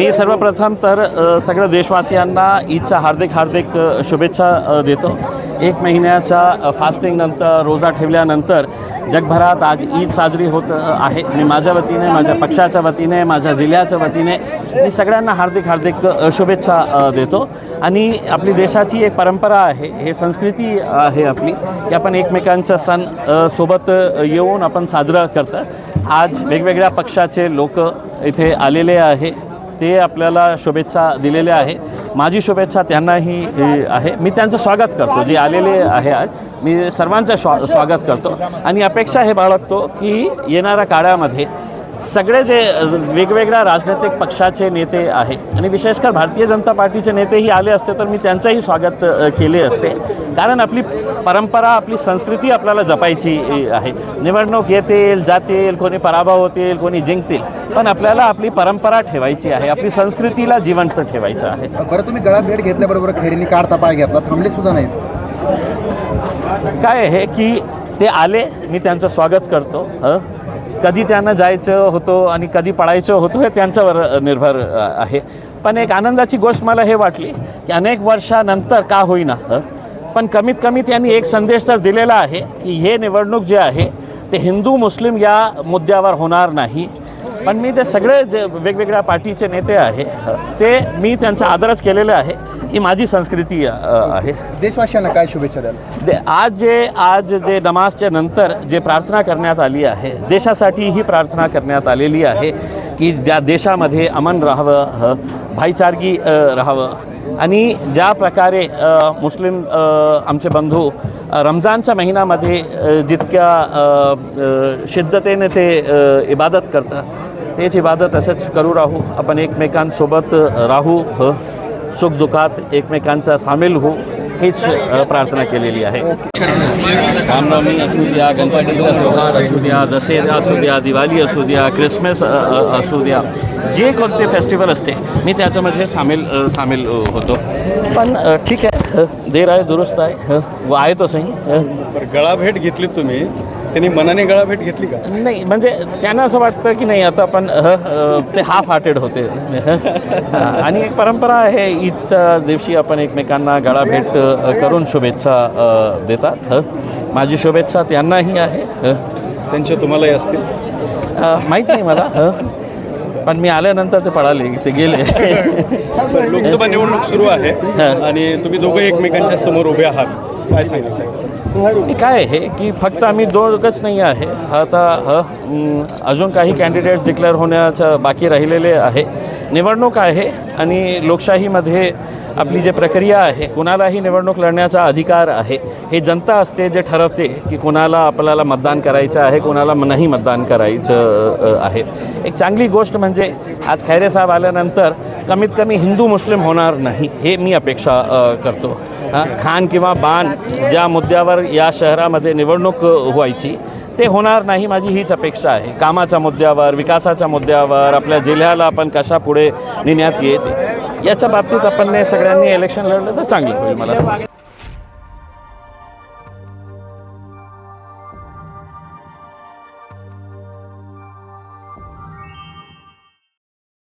मी सर्वप्रथम तर सगळ्या देशवासियांना ईदच्या हार्दिक हार्दिक शुभेच्छा देतो. एक महिन्याच्या फास्टिंगनंतर रोजा ठेवल्यानंतर जगभरात आज ईद साजरी होत आहे. मी माझ्या वतीने माझ्या पक्षाच्या वतीने माझ्या जिल्ह्याच्या वतीने मी सगळ्यांना हार्दिक हार्दिक शुभेच्छा देतो. आणि आपली देशाची एक परंपरा आहे हे संस्कृती आहे आपली. की आपण एकमेकांचा सण सोबत येऊन आपण साजरा करतात. आज वेगवेगळ्या पक्षाचे लोक इथे आलेले आहे. ते आपल्याला शुभेच्छा दिलेल्या आहे. माझी शुभेच्छा त्यांनाही आहे. मी त्यांचं स्वागत करतो. जे आलेले आहे आज मी सर्वांचं स्वा स्वागत करतो. आणि अपेक्षा हे बाळगतो की येणाऱ्या काळामध्ये सगळे जे वेगवेगळ्या राजनैतिक पक्षाचे नेते आहे आणि विशेषकर भारतीय जनता पार्टीचे नेतेही आले असते तर मी त्यांचंही स्वागत केले असते. कारण आपली परंपरा आपली संस्कृती आपल्याला जपायची आहे. निवडणूक येतील जातील कोणी पराभव होतील कोणी जिंकतील. पण आपल्याला आपली परंपरा ठेवायची आहे आपली संस्कृतीला जिवंत ठेवायचं आहे. बरं तुम्ही गळा भेट घेतल्याबरोबर खैरीने काढता पाय घेतला थांबले सुद्धा नाहीत. काय आहे की ते आले मी त्यांचं स्वागत करतो हं? कधी त्यांना जायचं होतं आणि कधी पळायचं होतं हे त्यांच्यावर निर्भर आहे. पण एक आनंदाची गोष्ट मला हे वाटली की अनेक वर्षानंतर का होईना पण कमीत कमी त्यांनी एक संदेश तर दिलेला आहे की हे निवडणूक जे आहे ते हिंदू मुस्लिम या मुद्द्यावर होणार नाही. पण मी ते सगळे जे वेगवेगळ्या पार्टीचे नेते आहे हं, ते मी त्यांचा आदरच केलेला आहे. ही माझी संस्कृती आहे. देशवासियांना काय शुभेच्छा द्याल? दे आज जे आज जे नमाजच्या नंतर जे प्रार्थना करण्यात आली आहे देशासाठी ही प्रार्थना करण्यात आलेली आहे की ज्या देशामध्ये अमन राहावं भाईचारगी राहावं. आणि ज्या प्रकारे मुस्लिम आमचे बंधू रमजानच्या महिन्यामध्ये जितक्या शिद्धतेने ते इबादत करतात तेच इबादत असंच करू राहू आपण एकमेकांसोबत राहू ह सुखदुःखात एकमेकांचा सामील होऊ हीच प्रार्थना केलेली आहे रामनवमी असू द्या गणपतीचा त्योहार असू द्या दसरा असू द्या दिवाळी असू द्या क्रिसमस असू द्या जे कोणते फेस्टिवल असते मी त्याच्यामध्ये सामील सामील होतो पण ठीक आहे देर आहे दुरुस्त आहे व आहे तो सही अ, बरं गळा भेट घेतली तुम्ही त्यांनी मनाने गळा भेट घेतली का? नाही म्हणजे त्यांना असं वाटतं की नाही आता आपण ते हाफ हार्टेड होते. आणि एक परंपरा आहे ईदच्या दिवशी आपण एकमेकांना गळा भेट अ, करून शुभेच्छा देतात. माझी शुभेच्छा त्यांनाही आहे. त्यांच्या तुम्हालाही असतील? माहीत नाही मला. पण मी आल्यानंतर ते पळाले ते गेले. लोकसभा निवडणूक सुरू आहे. आणि तुम्ही दोघं एकमेकांच्या समोर उभे आहात. काय सांगितलं आणि काय आहे की फक्त आम्ही दोघच नाही आहे. आता ह अजून काही कॅन्डिडेट डिक्लेअर होण्याचं बाकी राहिलेले आहे. निवडणूक आहे आणि लोकशाहीमध्ये आपली जी प्रक्रिया आहे कुणालाही निवडणूक लढण्याचा अधिकार आहे. हे जनता असते जे ठरवते की कुणाला आपल्याला मतदान करायचं आहे कुणाला नाही मतदान करायचं आहे. एक चांगली गोष्ट म्हणजे आज खैरे साहेब आल्यानंतर कमीत कमी हिंदू मुस्लिम होणार नाही हे मी अपेक्षा करतो. खान किंवा बाण ज्या मुद्द्यावर या शहरामध्ये निवडणूक व्हायची ते होणार नाही माझी हीच अपेक्षा आहे. कामाच्या मुद्द्यावर विकासाच्या मुद्द्यावर आपल्या जिल्ह्याला आपण कशा पुढे नेण्यात येते याच्या बाबतीत आपण सगळ्यांनी इलेक्शन लढलं तर चांगलं होईल मला सांगा